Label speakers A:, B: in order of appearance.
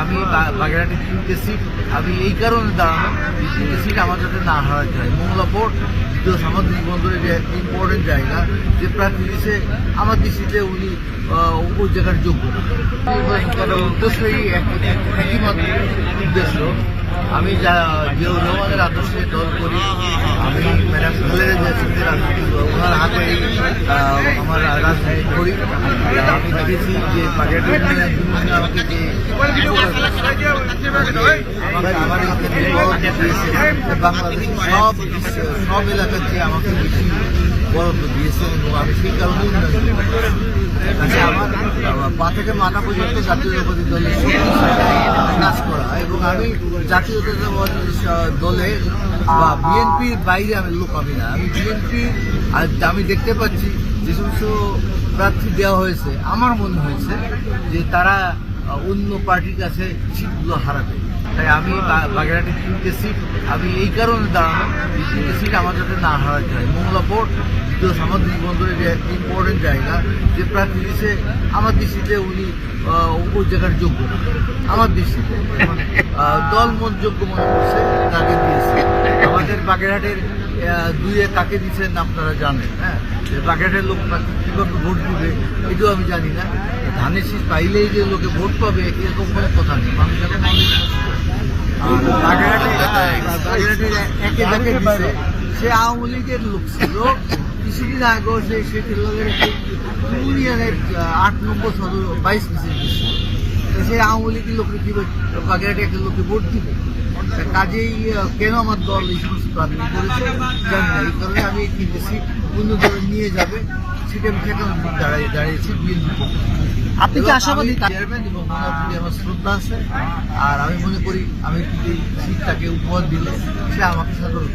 A: আমি বাগেরহাটে তিনটে সিট আমি এই কারণে দাঁড়ানো তিনটে সিট আমার যাতে না হারাতে হয়। মোংলা পোর্ট দ্বিতীয় সামুদ্রিক বন্দরের যে ইম্পর্টেন্ট জায়গা, যে প্রার্থী দিছে আমার দৃষ্টিতে উনি ওই জায়গার যোগ্য। নির্বাচন উদ্দেশ্য। আমি যা জিয়াউর রহমানের আদর্শে দল করি, আমি ম্যাডাম খালেদা জিয়া ওনার হাতে আমার রাজনীতি করি। আমি দেখেছি যে বাগেরহাট যে আমাকে আমার এই যে বরাদ্দ দিয়েছে, বাংলাদেশের সব সব এলাকার আমাকে বেশি বরাদ্দ দিয়েছে এবং আমি সেই কারণে আমার পা থেকে মাথা পর্যন্ত জাতীয়তাবাদী দলের শক্তিশালী কাজ করা এবং আমি স- দলে বা বিএনপির বাইরে আমি লোক আমি না আমি বিএনপি আর আমি দেখতে পাচ্ছি যে সমস্ত প্রার্থী দেওয়া হয়েছে আমার মনে হয়েছে যে তারা অন্য পার্টির কাছে সিটগুলো হারাবে। তাই আমি বাগেরহাটে তিনটে সিট, আমি এই কারণে দাঁড়ানো তিনটে সিট আমার যাতে না হারাতে হয়। মোংলা পোর্ট, দ্বিতীয় সামুদ্রিক বন্দরের যে ইম্পর্টেন্ট জায়গা, যে প্রার্থী দিছে, আমার দৃষ্টিতে উনি ওই জায়গার যোগ্য না। আমার দৃষ্টিতে। দল মন যোগ্য মনে করছে তাকে দিয়েছে। আমাদের বাগেরহাটের দুয়ে কাকে দিচ্ছেন আপনারা জানেন হ্যাঁ? বাগেরহাটের লোক কীভাবে ভোট দিবে, এটাও আমি জানি না। ধানের শীষ পাইলেই যে লোকে ভোট পাবে, এরকম কোনো কথা নেই। মানুষ একে যাকে দিছে, সে আওয়ামী লীগের লোক ছিল। কিছুদিন আগেও সে লোকের ইউনিয়নের আট নম্বর সদর, বাইশ মিছিল দিচ্ছে সে আওয়ামী লীগের লোকের কি বাগেরহাটে একটা লোকে ভোট দিবে। কাজেই কেন আমার দল এই সমস্ত প্রার্থী করেছে? জানি না এই কারণে আমি এই সিট অন্য দলে নিয়ে যাবে। সেটা আমি সেখানে দাঁড়িয়ে দাঁড়িয়েছি বিএনপি
B: আপনি কি আশাবাদী
A: চেয়ারম্যান এবং ওনার প্রতি আমার শ্রদ্ধা আছে। আর আমি মনে করি আমি যদি সিটটাকে উপহার দিলে সে আমাকে দেবে।